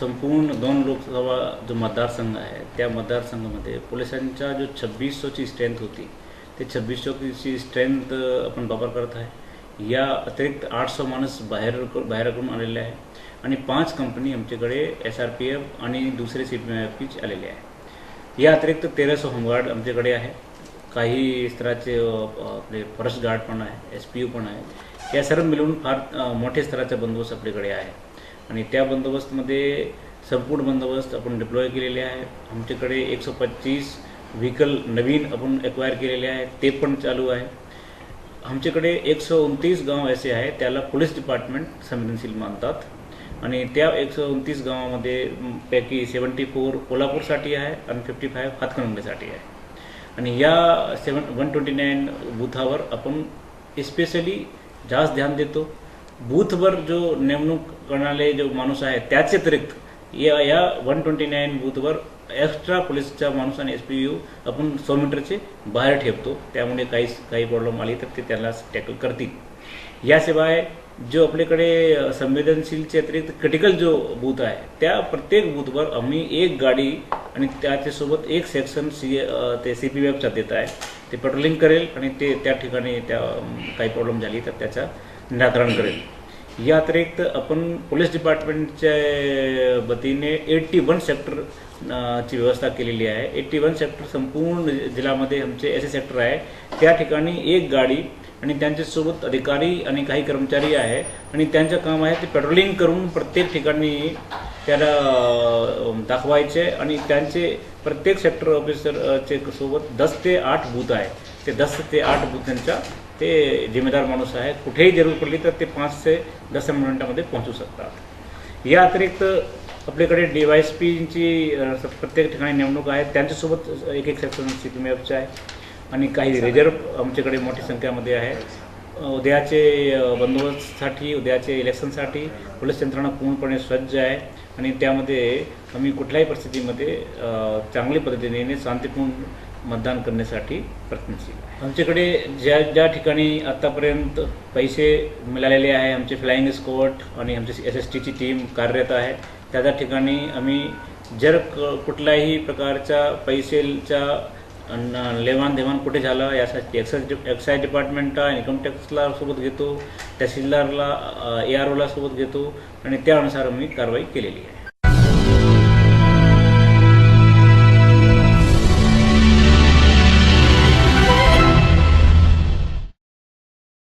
संपूर्ण दोन लोकसभा जो मतदारसंघ आहे त्या मतदारसंघामध्ये पोलिसांच्या जो छब्बीसशोची स्ट्रेंथ होती ते छब्बीसशोची स्ट्रेंथ आपण वापर करत आहे. या अतिरिक्त आठशे माणूस बाहेर बाहेरकडून आलेले आहे आणि पाच कंपनी आमच्याकडे एस आर पी एफ आणि दुसरे सी पी एफ पीच आलेले आहे. या अतिरिक्त तेरा सौ होमगार्ड आमच्याकडे आहे. काही स्तराचे आपले फॉरेस्ट गार्ड पण आहे एस पी यू पण आहे. या सर्व मिळून फार मोठ्या स्तराचा बंदोबस्त आपल्याकडे आहे. आणि त्या बंदोबस्तमध्ये संपूर्ण बंदोबस्त आपण डिप्लॉय केलेले आहे. आमच्याकडे एकशे पच्चीस व्हेकल नवीन आपण एक्वायर केलेले आहे. ते पण चालू आहे. आमच्याकडे एकशे उनतीस गाव असे आहे त्याला पोलीस डिपार्टमेंट संवेदनशील मानतात. आणि त्या एकशे उनतीस गावामध्ये पैकी सेवन्टी फोर कोल्हापूरसाठी आहे आणि फिफ्टी फाईव्ह हातकणंगलेसाठी आहे. आणि या सेवन वन ट्वेंटी नाईन बूथावर आपण स्पेशली जास्त ध्यान देतो. बूथवर जो नेमणूक करणारे जो माणूस आहे त्याचे अतिरिक्त या या वन ट्वेंटी नाईन बूथवर एक्स्ट्रा पोलीसचा माणूस आणि एस पी यू आपण सो मीटरचे बाहेर ठेवतो. त्यामुळे काही काही प्रॉब्लेम आली तर ते त्याला टॅकल करतील. याशिवाय जो आपल्याकडे संवेदनशीलच्या संवेदनशीलचे अतिरिक्त क्रिटिकल जो बूथ आहे त्या प्रत्येक बूथवर आम्ही एक गाडी आणि त्याच्यासोबत एक सेक्शन सी ते सी पी एफचा देत आहे. ते पेट्रोलिंग करेल आणि ते त्या ठिकाणी त्या काही प्रॉब्लेम झाली तर त्याचा निराकरण करेल. या अतिरिक्त आपण पोलीस डिपार्टमेंटच्या वतीने एट्टी वन सेक्टर ची व्यवस्था केलेली आहे. एट्टी वन सेक्टर संपूर्ण जिल्ह्यामध्ये आमचे असे सेक्टर आहे. त्या ठिकाणी एक गाडी आणि त्यांच्यासोबत अधिकारी आणि काही कर्मचारी आहे. आणि त्यांचं काम आहे ते पेट्रोलिंग करून प्रत्येक ठिकाणी त्याला दाखवायचे आणि त्यांचे प्रत्येक सेक्टर ऑफिसरचे सोबत दस ते आठ बूथ आहे. ते दस ते आठ बूथ त्यांच्या ते जिम्मेदार माणूस आहे. कुठेही जरूर पडली तर ते पाच ते दस मिनिटामध्ये पोहोचू शकतात. या अतिरिक्त आपल्याकडे डी वाय एस पीची प्रत्येक ठिकाणी नेमणूक आहे. त्यांच्यासोबत एक एक सेक्शन सी पी एफचे आहे. आणि काही रिझर्व आमच्याकडे मोठ्या संख्येमध्ये आहे. उद्याचे बंदोबस्तसाठी उद्याचे इलेक्शनसाठी पोलीस यंत्रणा पूर्णपणे सज्ज आहे आणि त्यामध्ये आम्ही कुठल्याही परिस्थितीमध्ये चांगली चांगल्या पद्धतीने शांतीपूर्ण मतदान करण्यासाठी प्रयत्नशील आहे. आमच्याकडे ज्या ज्या ठिकाणी आत्तापर्यंत पैसे मिळालेले आहे आमचे फ्लाईंग स्कॉट आणि आमची एस एस टीची टीम कार्यरत आहे त्या त्या ठिकाणी आम्ही जर कुठल्याही प्रकारच्या पैसेच्या लेवाण देवाण कुठे झालं यासाठी एक्साइज एक्साईज डिपार्टमेंटला इन्कम टॅक्सला सोबत घेतो तहसीलदारला ए आर ओला सोबत घेतो आणि त्यानुसार मी कारवाई केलेली आहे.